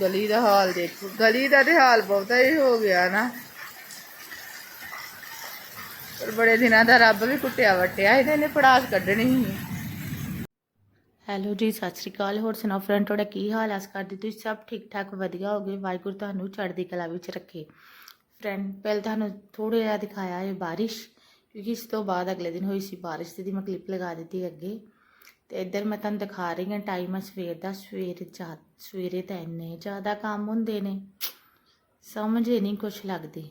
ਗਲੀ ਦਾ ਹਾਲ ਦੇਖੋ। ਗਲੀ ਦਾ ਤੇ ਹਾਲ ਬਹੁਤਾ ਹੀ ਹੋ ਗਿਆ ਨਾ। ਪਰ ਬੜੇ ਦਿਨਾਂ ਦਾ ਰੱਬ ਵੀ ਕੁੱਟਿਆ ਵਟਿਆ ਇਹਦੇ ਨੇ ਪੜਾਸ ਕੱਢਣੀ ਸੀ ਹੈਲੋ ਜੀ, ਸਤਿ ਸ਼੍ਰੀ ਅਕਾਲ। ਹੋਰ ਸੁਣਾਓ ਫਰੈਂਡ, ਤੁਹਾਡਾ ਕੀ ਹਾਲ ਆਸ ਕਰਦੀ ਤੁਸੀਂ ਸਭ ਠੀਕ ਠਾਕ ਵਧੀਆ ਹੋਗੇ? ਵਾਹਿਗੁਰੂ ਤੁਹਾਨੂੰ ਚੜ੍ਹਦੀ ਕਲਾ ਵਿੱਚ ਰੱਖੇ। ਫਰੈਂਡ, ਪਹਿਲਾਂ ਤੁਹਾਨੂੰ ਥੋੜਾ ਜਿਹਾ ਦਿਖਾਇਆ ਹੈ ਬਾਰਿਸ਼, ਕਿਉਂਕਿ ਇਸ ਤੋਂ ਬਾਅਦ ਅਗਲੇ ਦਿਨ ਹੋਈ ਸੀ ਬਾਰਿਸ਼ ਦੀ ਮੈਂ ਕਲਿੱਪ ਲਗਾ ਦਿੱਤੀ ਅੱਗੇ। ਤੇ ਇੱਧਰ ਮੈਂ ਤੁਹਾਨੂੰ ਦਿਖਾ ਰਹੀ ਹਾਂ ਟਾਈਮ ਆ ਸਵੇਰ ਦਾ, ਸਵੇਰ ਜਾ, ਸਵੇਰੇ ਤਾਂ ਇੰਨੇ ਜ਼ਿਆਦਾ ਕੰਮ ਹੁੰਦੇ ਨੇ। ਸਮਝ ਹੀ ਨਹੀਂ ਕੁਛ ਲੱਗਦੀ।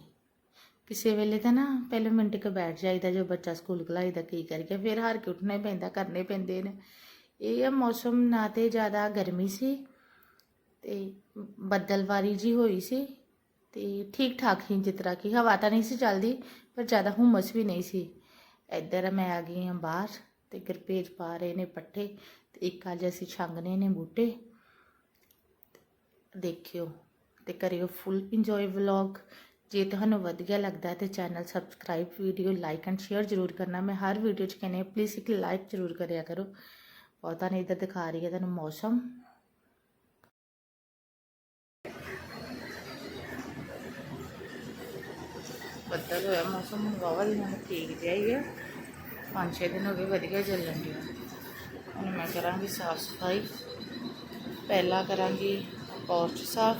ਕਿਸੇ ਵੇਲੇ ਤਾਂ ਨਾ ਪਹਿਲੇ ਮਿੰਟ ਕ ਬੈਠ ਜਾਈਦਾ ਜੋ ਬੱਚਾ ਸਕੂਲ ਕਲਾਈ ਦਾ ਕੀ ਕਰਕੇ ਫਿਰ ਹਾਰ ਕੇ ਉੱਠਣਾ ਹੀ ਪੈਂਦਾ, ਕਰਨੇ ਪੈਂਦੇ ਨੇ। ਇਹ ਆ ਮੌਸਮ ਨਾ ਤੇ ਜ਼ਿਆਦਾ ਗਰਮੀ ਸੀ ਤੇ ਬੱਦਲਵਾਰੀ ਜੀ ਹੋਈ ਸੀ ਤੇ ਠੀਕ ਠਾਕ ਹੀ ਜਿਸ ਤਰ੍ਹਾਂ ਕਿ ਹਵਾ ਤਾਂ ਨਹੀਂ ਸੀ ਚੱਲਦੀ, ਪਰ ਜ਼ਿਆਦਾ ਹੁਮਸ ਵੀ ਨਹੀਂ ਸੀ। ਇੱਧਰ ਮੈਂ ਆ ਗਈ ਹਾਂ ਬਾਹਰ। ਤੇ ਗਰਪੇਜ ਪਾ ਰਹੇ ਨੇ ਪੱਠੇ ਤੇ ਇੱਕ ਅੱਜ ਅਸੀਂ ਛੰਗਨੇ ਨੇ ਬੂਟੇ। ਦੇਖਿਓ ਤੇ ਕਰਿਓ ਫੁੱਲ ਇੰਜੋਏ ਵਲੌਗ ਜੇ ਤੁਹਾਨੂੰ ਵਧੀਆ ਲੱਗਦਾ ਹੈ ਤੇ channel subscribe video like and share ਜ਼ਰੂਰ ਕਰਨਾ। ਮੈਂ ਹਰ ਵੀਡੀਓ 'ਚ ਕਹਿੰਦੀ ਪਲੀਜ਼ ਇੱਕ ਲਾਈਕ ਜ਼ਰੂਰ ਕਰਿਆ ਕਰੋ। ਬਹੁਤਾ ਨਹੀਂ ਇੱਧਰ ਦਿਖਾ ਰਹੀ ਹੈ ਤੁਹਾਨੂੰ ਮੌਸਮ। ਬੱਦਲ ਹੋਇਆ ਮੌਸਮ ਵਾਵਾ ਦਿਨਾਂ ਠੀਕ ਜਿਹਾ ਹੀ ਹੈ। ਪੰਜ ਛੇ ਦਿਨ ਹੋ ਗਏ ਵਧੀਆ ਚੱਲਣ ਡਿਆ ਹੁਣ ਮੈਂ ਕਰਾਂਗੀ ਸਾਫ਼ ਸਫ਼ਾਈ। ਪਹਿਲਾਂ ਕਰਾਂਗੀ ਪੋਰਚ ਸਾਫ਼,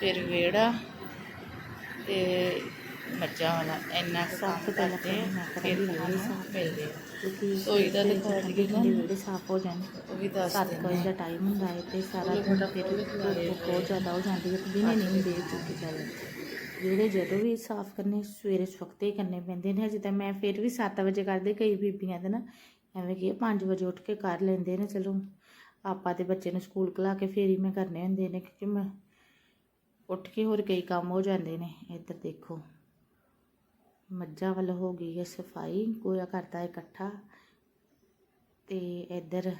ਫਿਰ ਵਿਹੜਾ, ਤੇ ਮੱਝਾਂ ਵਾਲਾ ਇੰਨਾ ਕੁ ਕਰਦੇ ਫਿਰ ਸਾਫ਼। ਮਿਲਦੇ ਆ ਕਿਉਂਕਿ ਰਸੋਈ ਦਾ ਦਈਏ ਨਾ। ਠੰਡੀ ਵਿਹੜੇ ਸਾਫ਼ ਹੋ ਜਾਣ ਉਹ ਵੀ ਦੱਸ ਸੱਤ ਕੁ ਵਜੇ ਦਿੰਦੇ ਦਾ ਆ। ਟਾਈਮ ਹੁੰਦਾ ਹੈ ਤੇ ਸਾਰਾ ਦਿਨ ਫਿਰ ਧੁੱਪ ਬਹੁਤ ਜ਼ਿਆਦਾ ਹੋ ਜਾਂਦੀ ਹੈ ਤੇ ਦਿਨੇ ਨਹੀਂ ਹੁੰਦੇ ਚੁੱਕੀ ਜਾਵੇ ਜਿਹੜੇ ਜਦੋਂ ਵੀ ਸਾਫ਼ ਕਰਨੇ ਸਵੇਰੇ ਸਵਖਤੇ ਹੀ ਕਰਨੇ ਪੈਂਦੇ ਨੇ ਅਜੇ ਤਾਂ ਮੈਂ ਫਿਰ ਵੀ 7 ਵਜੇ ਕਰਦੀ ਕਈ ਬੀਬੀਆਂ ਤੇ ਨਾ ਐਵੇਂ ਕਿ 5 ਵਜੇ ਉੱਠ ਕੇ ਕਰ ਲੈਂਦੇ ਨੇ ਚਲੋ ਆਪਾਂ ਤੇ ਬੱਚੇ ਨੂੰ ਸਕੂਲ ਕਲਾ ਕੇ ਫੇਰ ਹੀ ਮੈਂ ਕਰਨੇ ਹੁੰਦੇ ਨੇ ਕਿਉਂਕਿ ਮੈਂ ਉੱਠ ਕੇ ਹੋਰ ਕਈ ਕੰਮ ਹੋ ਜਾਂਦੇ ਨੇ ਇੱਧਰ ਦੇਖੋ ਮੱਝਾਂ ਵੱਲ ਹੋ ਗਈ ਹੈ ਸਫ਼ਾਈ ਗੋਇਆ ਕਰਤਾ ਹੈ ਇਕੱਠਾ। ਤੇ ਇੱਧਰ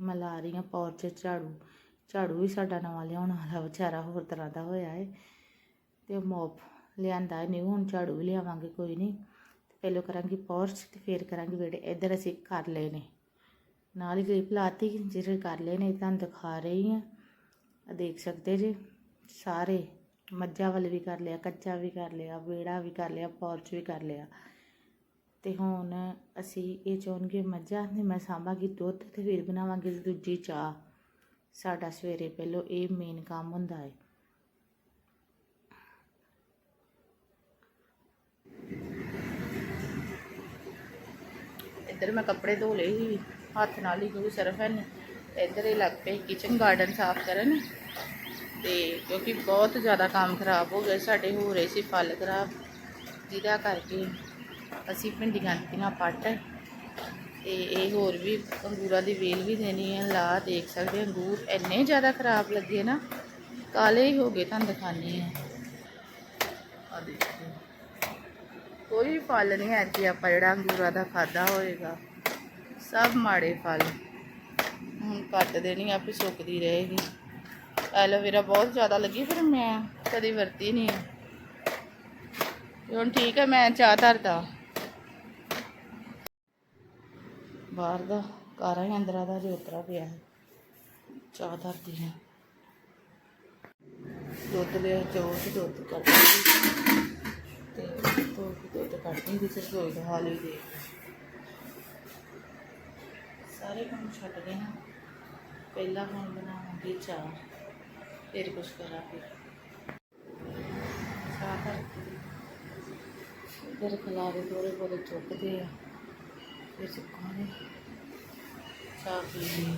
ਮੈਂ ਲਾ ਰਹੀ ਹਾਂ ਪੌਰਚ ਝਾੜੂ। ਝਾੜੂ ਵੀ ਸਾਡਾ ਨਵਾਂ ਲਿਆਉਣ ਵਾਲਾ, ਵਿਚਾਰਾ ਹੋਰ ਤਰ੍ਹਾਂ ਦਾ ਹੋਇਆ ਹੈ। ਤੇ ਮੋਪ ਲਿਆਂਦਾ ਹੈ ਨਿਊ ਹੁਣ ਝਾੜੂ ਵੀ ਲਿਆਵਾਂਗੇ, ਕੋਈ ਨਹੀਂ। ਪਹਿਲਾਂ ਕਰਾਂਗੀ ਪੌਰਚ ਤੇ ਫਿਰ ਕਰਾਂਗੀ ਵਿਹੜੇ। ਇੱਧਰ ਅਸੀਂ ਕਰ ਲਏ ਨੇ। ਨਾਲ ਹੀ ਕਲਿੱਪ ਲਾਤੀ ਜਿਹੜੇ ਕਰ ਲਏ ਨੇ ਤੁਹਾਨੂੰ ਦਿਖਾ ਰਹੀ ਹਾਂ। ਦੇਖ ਸਕਦੇ ਜੇ ਸਾਰੇ। ਮੱਝਾਂ ਵੱਲ ਵੀ ਕਰ ਲਿਆ, ਕੱਚਾ ਵੀ ਕਰ ਲਿਆ, ਵਿਹੜਾ ਵੀ ਕਰ ਲਿਆ ਪੋਰਚ ਵੀ ਕਰ ਲਿਆ। ਅਤੇ ਹੁਣ ਅਸੀਂ ਇਹ ਚਾਹੁੰਗੇ ਮੱਝਾਂ ਅਤੇ ਮੈਂ ਸਾਂਭਾਂਗੀ ਦੁੱਧ ਅਤੇ ਫਿਰ ਬਣਾਵਾਂਗੇ ਦੂਜੀ ਚਾਹ। ਸਾਡਾ ਸਵੇਰੇ ਪਹਿਲੋਂ ਇਹ ਮੇਨ ਕੰਮ ਹੁੰਦਾ ਹੈ। ਇੱਧਰ ਮੈਂ ਕੱਪੜੇ ਧੋ ਲਏ ਸੀ, ਹੱਥ ਨਾਲ ਹੀ ਕਿਉਂਕਿ ਸਰਫ ਹੈ ਨਹੀਂ ਇੱਧਰ ਹੀ ਲੱਗ ਪਏ ਕਿਚਨ ਗਾਰਡਨ ਸਾਫ਼ ਕਰਨ। ਤੇ ਕਿਉਂਕਿ ਬਹੁਤ ਜ਼ਿਆਦਾ ਕੰਮ ਖਰਾਬ ਹੋ ਗਿਆ ਸਾਡੇ ਹੋ ਰਹੇ ਸੀ ਫਲ ਖਰਾਬ, ਜਿਹਦਾ ਕਰਕੇ ਅਸੀਂ ਭਿੰਡੀਆਂ ਦਿੱਤੀਆਂ ਪੱਟ। ਤੇ ਇਹ ਹੋਰ ਵੀ ਅੰਗੂਰਾਂ ਦੀ ਵੇਲ ਵੀ ਦੇਣੀ ਹੈ, ਲਾ ਦੇਖ ਸਕਦੇ ਅੰਗੂਰ ਇੰਨੇ ਜ਼ਿਆਦਾ ਖਰਾਬ ਲੱਗੇ ਨਾ, ਕਾਲੇ ਹੀ ਹੋ ਗਏ, ਤੁਹਾਨੂੰ ਦਿਖਾਉਂਦੀ ਹਾਂ। ਆ ਦੇਖੋ ਕੋਈ ਫਲ ਨਹੀਂ ਹੈ ਕਿ ਆਪਾਂ ਜਿਹੜਾ ਅੰਗੂਰਾਂ ਦਾ ਖਾਦਾ ਹੋਏਗਾ, ਸਭ ਮਾੜੇ ਫਲ। ਹੁਣ ਕੱਟ ਦੇਣੀ, ਆਪੇ ਸੁੱਕਦੀ ਰਹੇਗੀ। ਐਲੋਵੇਰਾ ਬਹੁਤ ਜ਼ਿਆਦਾ ਲੱਗੀ ਪਰ ਮੈਂ ਕਦੀ ਵਰਤੀ ਨਹੀਂ ਹੁਣ ਠੀਕ ਹੈ ਮੈਂ ਚਾਹ ਧਰਦਾ। ਬਾਹਰ ਦਾ ਕਾਰਾ ਹੀ ਅੰਦਰਾਂ ਦਾ, ਜੋ ਉਤਰਾ ਪਿਆ। ਚਾਹ ਧਰਦੀ ਹਾਂ ਦੁੱਧ ਲਿਆ ਚੋਰ ਤੇ ਦੁੱਧ ਕੱਢਦੀ ਤੇ ਤੋਂ ਦੁੱਧ ਕੱਢਦੀ ਵਿੱਚ ਰਸੋਈ ਦਾ ਹਾਲ ਹੀ ਦੇ ਸਾਰੇ ਕੰਮ ਛੱਡ ਗਏ ਹਾਂ ਪਹਿਲਾਂ ਹੁਣ ਬਣਾਵਾਂਗੇ ਚਾਹ। ਫਿਰ ਕੁਛ ਕਰਾਂਗੇ ਚਾਹ ਕਰ ਇਧਰ ਖਲਾਰੇ ਥੋੜੇ ਬੋਲੇ ਚੁੱਕਦੇ ਆ। ਫਿਰ ਸੁੱਕਾਂਗੇ ਚਾਹ ਲਈ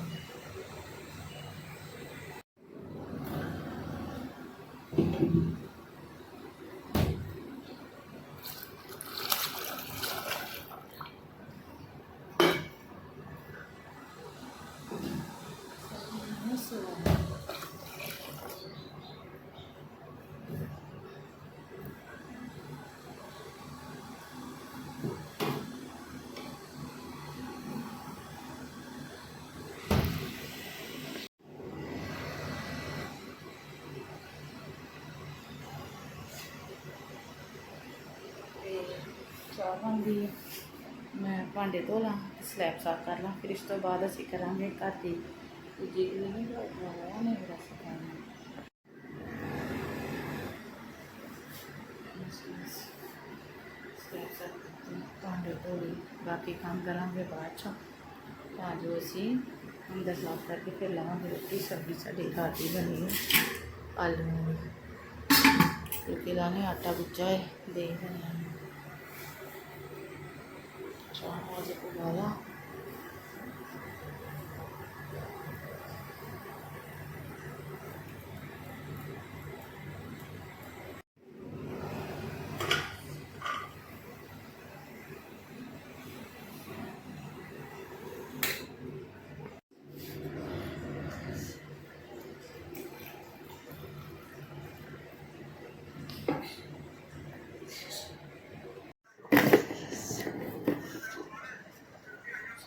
ਤੇ ਚਾਹ ਬਣ ਗਈ ਹੈ ਮੈਂ ਭਾਂਡੇ ਧੋ ਲਾਂ ਸਲੈਬ ਸਾਫ਼ ਕਰ ਲਾਂ, ਫਿਰ ਇਸ ਤੋਂ ਬਾਅਦ ਅਸੀਂ ਕਰਾਂਗੇ ਘਰ ਦੀ। ਦੂਜੀ ਕਿਲੇ ਨਹੀਂ ਕਰਦਾ ਨਹੀਂ ਰਸ ਖਾਣਾ। ਭਾਂਡੇ ਧੋਲੇ, ਬਾਕੀ ਕੰਮ ਕਰਾਂਗੇ ਬਾਅਦ ਚੋਂ। ਤਾਂ ਜੋ ਅਸੀਂ ਅੰਦਰ ਸਾਫ਼ ਕਰਕੇ ਫਿਰ ਲਾਵਾਂਗੇ ਰੋਟੀ, ਸਬਜ਼ੀ ਸਾਡੀ ਰਾਤ ਦੀ ਬਣੀ ਹੈ ਆਲੂਆਂ ਦੀ ਕਿਉਂਕਿ ਲਾਣੇ ਆਟਾ ਗੁੱਜਾ ਹੈ ਦੇ ਬਣਿਆ। ਚਾਹ ਅੱਜ ਉਬਾਲਾ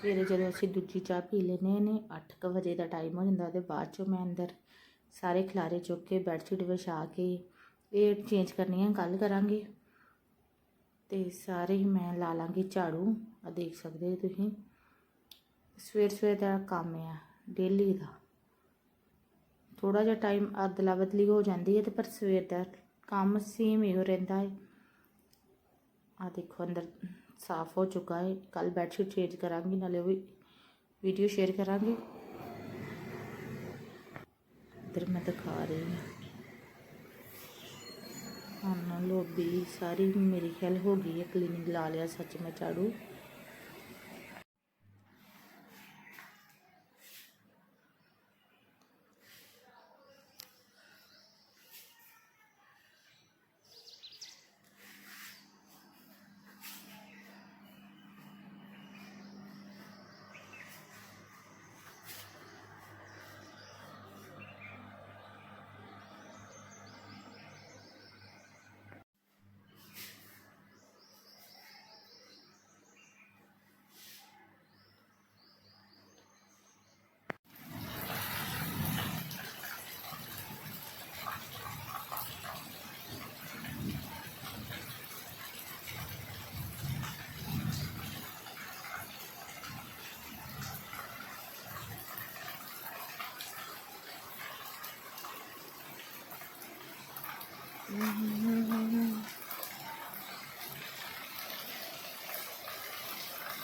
ਸਵੇਰੇ ਜਦੋਂ ਅਸੀਂ ਦੂਜੀ ਚਾਹ ਪੀ ਲੈਨੇ ਨੇ 8:00 ਵਜੇ ਦਾ ਟਾਈਮ ਹੋ ਜਾਂਦਾ ਤੇ ਬਾਅਦ ਚੋਂ ਮੈਂ ਅੰਦਰ ਸਾਰੇ ਖਲਾਰੇ ਚੁੱਕ ਕੇ ਬੈੱਡਸ਼ੀਟ ਵਿਛਾ ਕੇ ਇਹ ਚੇਂਜ ਕਰਨੀਆਂ ਕੱਲ ਕਰਾਂਗੇ। ਤੇ ਸਾਰੇ ਹੀ ਮੈਂ ਲਾ ਲਾਂਗੀ ਝਾੜੂ। ਆ ਦੇਖ ਸਕਦੇ ਹੋ ਤੁਸੀਂ। ਸਵੇਰ ਸਵੇਰ ਦਾ ਕੰਮ ਆ ਡੇਲੀ ਦਾ। ਥੋੜਾ ਜਿਹਾ ਟਾਈਮ ਅਦਲਾ ਬਦਲੀ ਹੋ ਜਾਂਦੀ ਹੈ ਤੇ ਪਰ ਸਵੇਰ ਦਾ ਕੰਮ ਸੇਮ ਹੀ ਹੋ ਰਹਿੰਦਾ ਹੈ। ਆ ਦੇਖੋ, ਅੰਦਰ ਸਾਫ਼ ਹੋ ਚੁੱਕਾ ਹੈ। ਕੱਲ ਬੈੱਡਸ਼ੀਟ ਚੇਂਜ ਕਰਾਂਗੀ, ਨਾਲੇ ਉਹ ਵੀਡੀਓ ਸ਼ੇਅਰ ਕਰਾਂਗੇ। ਇੱਧਰ ਮੈਂ ਦਿਖਾ ਰਹੀ ਹਾਂ। ਹੁਣ ਲੋਬੀ ਸਾਰੀ ਮੇਰੀ ਖਿਆਲ ਹੋ ਗਈ ਹੈ। ਕਲੀਨਿੰਗ ਲਾ ਲਿਆ ਸੱਚ ਮੈਂ ਝਾੜੂ।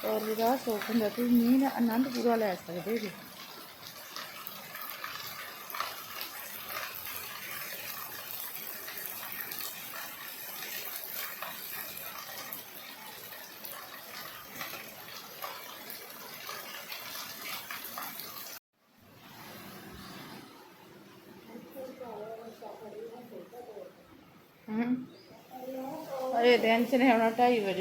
ਔਰ ਜਿਹੜਾ ਸੋਖ ਹੁੰਦਾ ਤੁਸੀਂ ਮੀਂਹ ਦਾ ਆਨੰਦ ਪੂਰਾ ਲੈ ਸਕਦੇ ਜੀ। ടെൻഷനാണോട്ടാ ഇവർ